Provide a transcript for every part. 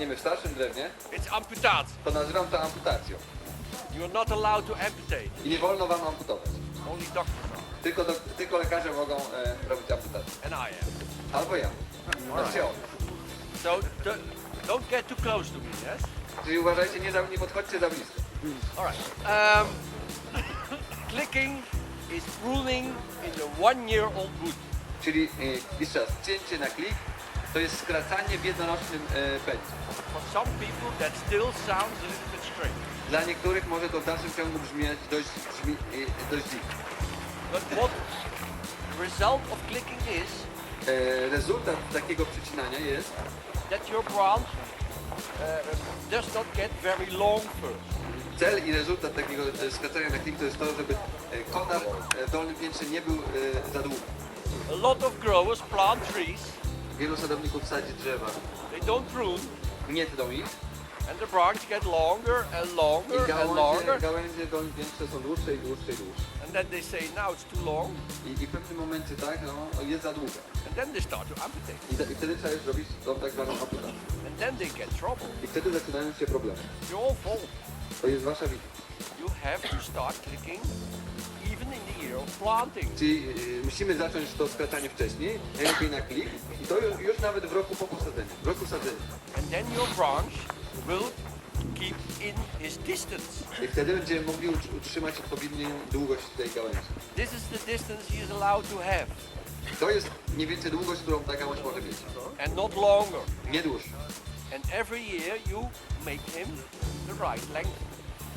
tniemy w starszym drewnie, it's to nazywam to amputacją. You are not allowed to amputate. I nie wolno wam amputować. Only doctors are, Tylko, do, tylko lekarze mogą e, robić amputację. and I am. Albo ja. Znaczy on. So do, don't get too close to me, yes? Czyli uważajcie, nie, za, nie podchodźcie za blisko. All right. Um, clicking is pruning in the one-year-old wood. Czyli e, jeszcze raz, cięcie na klik to jest skracanie w jednorocznym e, pędzie. For some people, that still sounds a little bit strange. Dla niektórych może to w dalszym ciągu brzmieć dość, brzmi, e, dość dziwnie. But what the result of clicking is E, rezultat takiego przycinania jest, that your branch uh, does not get very long first. cel i rezultat takiego e, skracania na klik to jest to, żeby e, konar e, w dolnym piętrze nie był e, za długi. A lot of growers plant trees, Wielu sadowników sadzi drzewa, they don't prune, nie tną ich and the branch get longer and longer i and gałęzie, longer, gałęzie w dolnym piętrze są dłuższe i dłuższe i dłuższe. and then they say now it's too long, I, I w pewnym momencie tak, no, jest za długa. and then they start to amputate, I, te, I wtedy trzeba już robić tą tak zwaną amputację. and then they get trouble. I wtedy zaczynają się problemy. It's your fault. To jest wasza wina. You have to start clicking Czyli y, musimy zacząć to skracanie wcześniej, najlepiej na klik i to już, już nawet w roku po posadzeniu, w roku sadzenia. And then your branch will keep in his distance. I wtedy będziemy mogli ut- utrzymać odpowiednią długość tej gałęzi. This is the distance he is allowed to have, To jest mniej więcej długość, którą ta gałąź może mieć. and not longer. Nie dłuższa. And every year you make him the right length.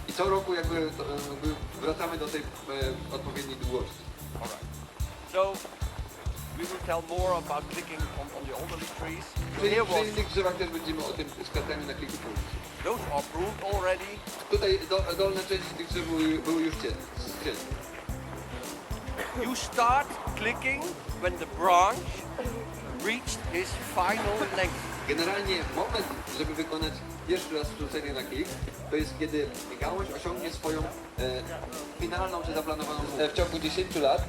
I co roku jakby, to, e, jakby wracamy do tej e, odpowiedniej długości. All right. So we will tell more about clicking on, on the elderly trees. So Przy, here przy was innych drzewach też będziemy o tym skracaniu na those are pruned already. Tutaj do, dolne części tych drzew były, były już cięte. cięte. You start clicking when the branch reached his final length. Generalnie moment, żeby wykonać pierwszy raz wrzucenie na klik, to jest kiedy gałąź osiągnie swoją e, finalną czy zaplanowaną w ciągu 10 lat.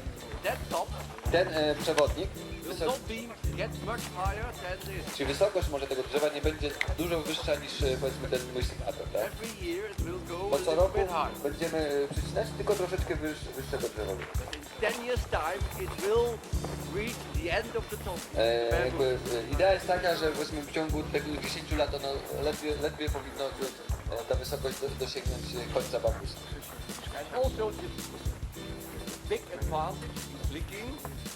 Ten e, przewodnik, will wysok, not be get much higher than this. czy wysokość może tego drzewa nie będzie dużo wyższa niż e, powiedzmy ten mój sympator, tak? Bo co roku będziemy e, przycinać tylko troszeczkę wyż, wyższego drzewa. But in 10 years time it will reach the end of the top. E, jakby, e, idea jest taka, że powiedzmy w ciągu tego 10 lat ono ledwie, ledwie powinno e, ta wysokość do, dosięgnąć e, końca bambusa. Big advantage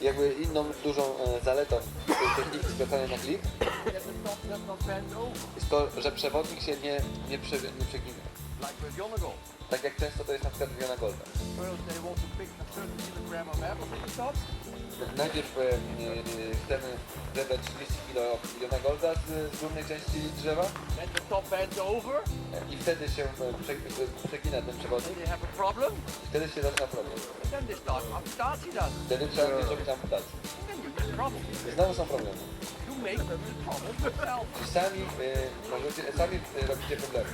Jakby inną dużą e, zaletą tej techniki skracania na klik jest to, że przewodnik się nie, nie, prze, nie przegina. Tak jak często to jest na przykład w Jona Golda. Najpierw e, chcemy zebrać 30 kg Jona Golda z, z górnej części drzewa Then the top bends over. i wtedy się prze, przegina ten Then przewodnik they have a problem. i wtedy się zaczyna problem. And then they start done. Wtedy trzeba będzie zrobić amputację. Then. I znowu są problemy. You make the problem yourself. I sami, e, możecie, sami e, robicie problemy.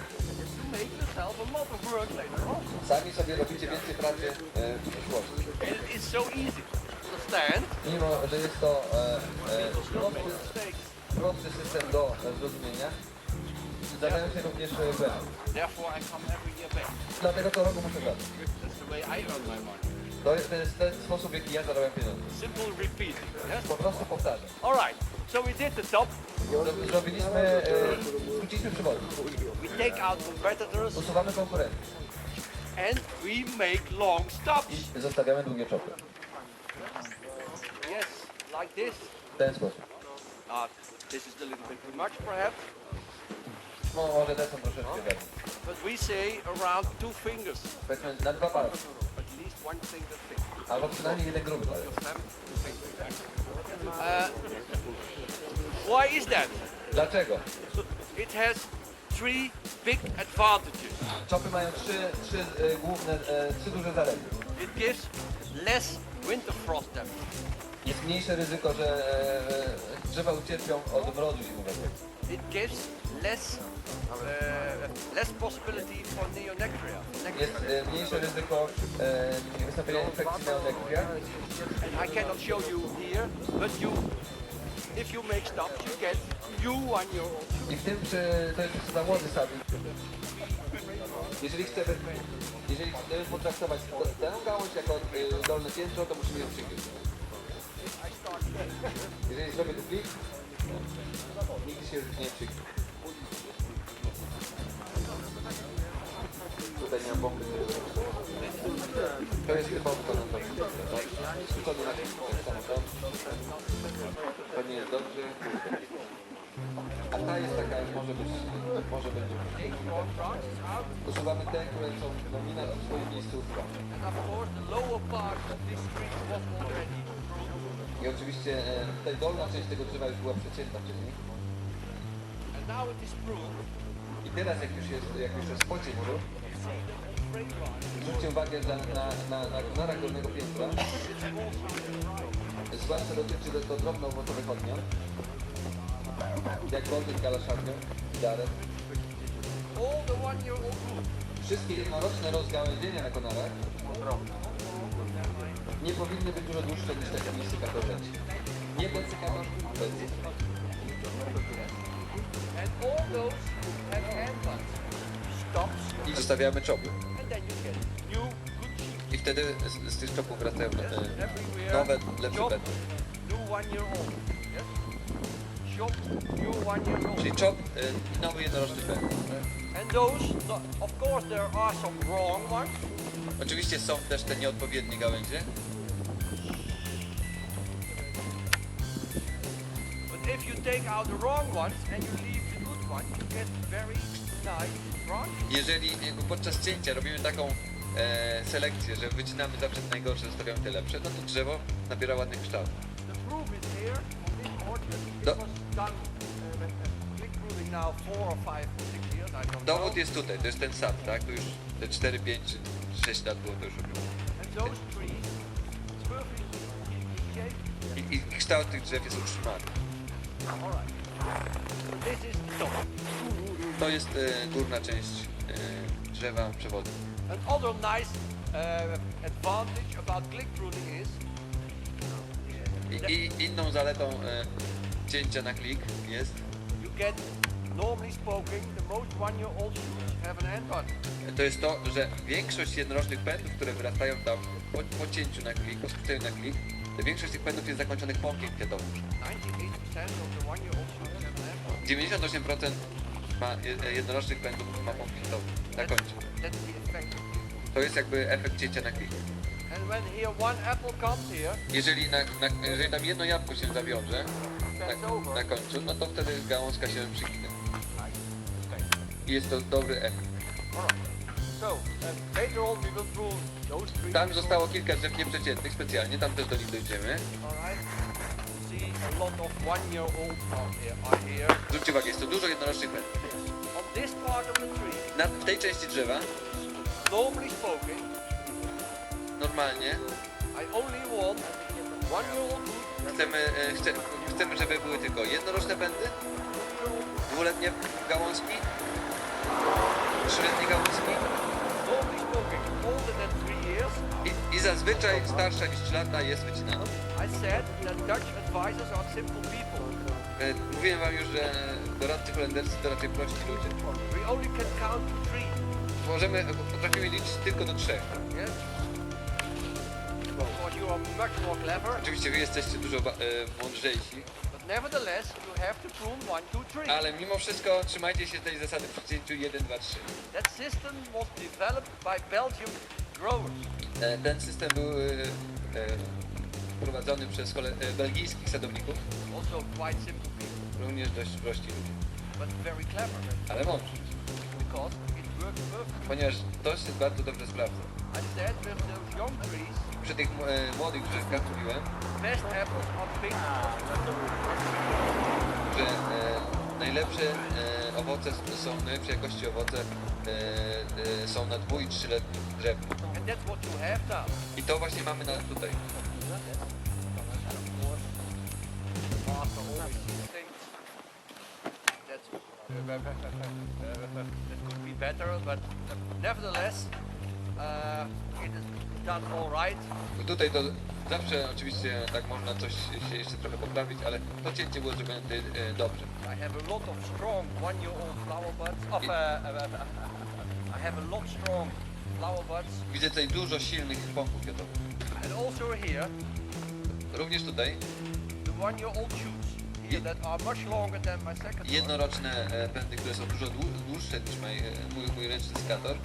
Sami sobie robicie więcej pracy w przyszłości. It is so easy understand. Mimo, że jest to e, e, prosty, prosty system do e, zrozumienia, zadają się również e, błędy. Therefore I come every year back. Dlatego co roku muszę wracać. That's the way I earn my money. To jest, to jest ten sposób, w jaki ja zarabiam pieniądze. Simple repeating. Yes? Po prostu powtarzam. All right. So we did the top. Zro- Zrobiliśmy, e, skróciliśmy przewodnik. We take out competitors Usuwamy konkurencję and we make long stops. i zostawiamy długie czopy. Like this. W ten. Uh, this is a little bit too much perhaps, No te są troszeczkę więcej. but we say around two fingers, Powiedzmy na dwa palce. at least one finger thick. Albo przynajmniej jeden gruby palec. Them, two fingers. Uh, why is that? Dlaczego? It has three big advantages. Czopy mają trzy, trzy e, główne, e, trzy duże zalety. It gives less winter frost damage. Jest mniejsze ryzyko, że e, drzewa ucierpią od mrozu zimowego. It gives less uh, less possibility for neonectria. Jest e, mniejsze ryzyko e, wystąpienia infekcji neonekria. And I cannot show you here, but you if you make stops, you get new one-year-old shoots. I w tym, że to jest za młody sadnik. Jeżeli chcemy, jeżeli chcemy potraktować to- tę gałąź jako y, dolne piętro, to musimy ją przykryć. Jeżeli zrobię tu klik, nigdy się już nie przykryć. Tutaj nie mam bomby. To jest typowy konektor. Tak? Składu na klik, tak samo to. To nie jest dobrze. A ta jest taka, może być, może będzie. Usuwamy te, które są nominat w swoim miejscu. I oczywiście e, tutaj dolna część tego drzewa już była przecięta wcześniej. And now it is pruned. I teraz jak już jest, jak już jest pocięć tu, zwróćcie uwagę że na, na, na konarach dolnego piętra. Zwłaszcza dotyczy to, to drobnoowocowych odmian. Jak golden kalaszarnią, darem. All the one-year-old fruit Wszystkie jednoroczne rozgałęzienia na konarach nie powinny być dużo dłuższe niż taki sykator rzeczy. Nie ten sykator, bez I zostawiamy czopy. I wtedy z, z tych czopów wracają nowe, lepsze Shop, Czyli czop e, i nowy jednoroczny pęd. And those, no, of course, there are some wrong ones. Oczywiście są też te nieodpowiednie gałęzie, But if you take out the wrong ones and you leave the good ones, you get very nice branches. Jeżeli jakby podczas cięcia robimy taką e, selekcję, że wycinamy zawsze te najgorsze, zostawiamy te lepsze, no to drzewo nabiera ładnych kształt. The proof is here on this orchard. It was I don't Dowód jest tutaj, to jest ten sad, tak? To już te 4, 5 czy 6 lat było to już robione. I, I kształt tych drzew jest utrzymany. To jest e, górna część e, drzewa przewodu. Another nice uh, advantage about click pruning is I, i inną zaletą e, cięcia na klik jest, you get, normally spoken, the most one-year-old shoots have an end button. to jest to, że większość jednorocznych pędów, które wyrastają tam po, po cięciu na klik, po skróceniu na klik, to większość tych pędów jest zakończonych pąkiem kwiatowym. 98% of the one-year-old shoots have an end button. 98% ma, je- jednorocznych pędów ma pąk kwiatowy na końcu. To jest jakby efekt cięcia na klik. Jeżeli, na, na, jeżeli tam jedno jabłko się zawiąże na, over. na końcu, no to wtedy gałązka się przygina. I jest to dobry efekt. Tam zostało kilka drzew nieprzeciętnych specjalnie, tam też do nich dojdziemy. Zwróćcie uwagę, jest to dużo jednorocznych tree, Na, w tej części drzewa. Normalnie chcemy, e, chce, chcemy, żeby były tylko jednoroczne pędy, dwuletnie gałązki, trzyletnie gałązki i, i zazwyczaj starsza niż 3 lata jest wycinana. E, Mówiłem wam już, że doradcy holenderscy to raczej prości ludzie. Możemy, potrafimy liczyć tylko do trzech. Yes? You are much more clever, Oczywiście wy jesteście dużo ba- e, mądrzejsi, but nevertheless, you have to prune one, two, three. ale mimo wszystko trzymajcie się tej zasady przy cięciu 1, 2, 3. That system was developed by Belgium growers. E, Ten system był e, e, prowadzony przez hole- e, belgijskich sadowników, Also quite simple people, również dość prości ludzie, but very clever ale mądrzy, because. Ponieważ to się bardzo dobrze sprawdza. Przy tych e, młodych drzewkach mówiłem, pink. że e, najlepsze e, owoce są, najlepszej jakości owoce e, e, są na dwu i trzyletnich drzewach. And that's what you have now. I to właśnie mamy na, tutaj. That's, be better, but nevertheless, uh, it is done all right. Bo tutaj to Zawsze oczywiście tak można coś się jeszcze trochę poprawić, ale to cięcie było zrobione tutaj e, dobrze. I have a lot of strong one-year-old flower buds. Of, uh, uh, uh, I have a lot strong flower buds. Widzę tutaj dużo silnych pąków kwiatowych. And also here, Również tutaj the one-year-old shoots one. jednoroczne e, pędy, które są dużo dłu- dłuższe niż mój, mój, mój ręczny skator.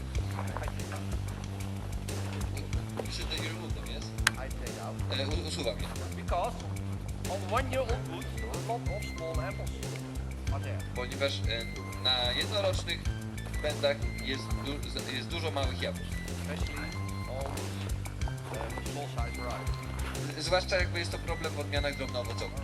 Yes? I take out. E, usuwam je. Because on one-year-old woods, a lot of small apples ponieważ e, na jednorocznych pędach jest, du jest dużo małych jabłek. Varieties. Zwłaszcza jakby jest to problem w odmianach drobnoowocowych.